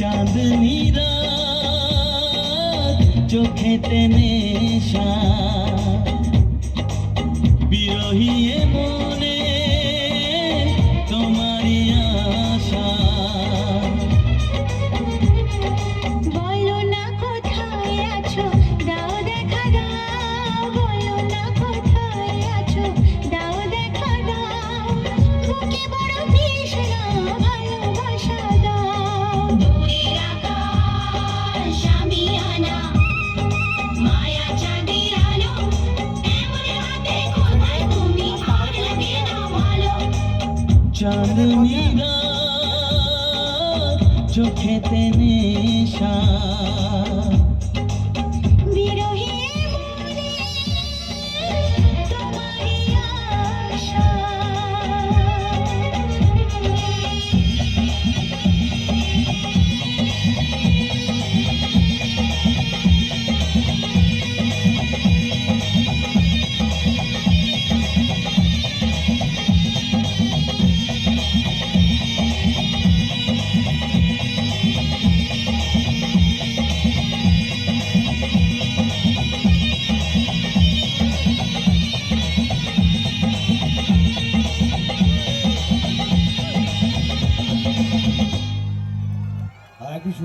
চাঁদনিরা চোখেতে নেশা। চাঁদনিরা চোখেতে নেশা।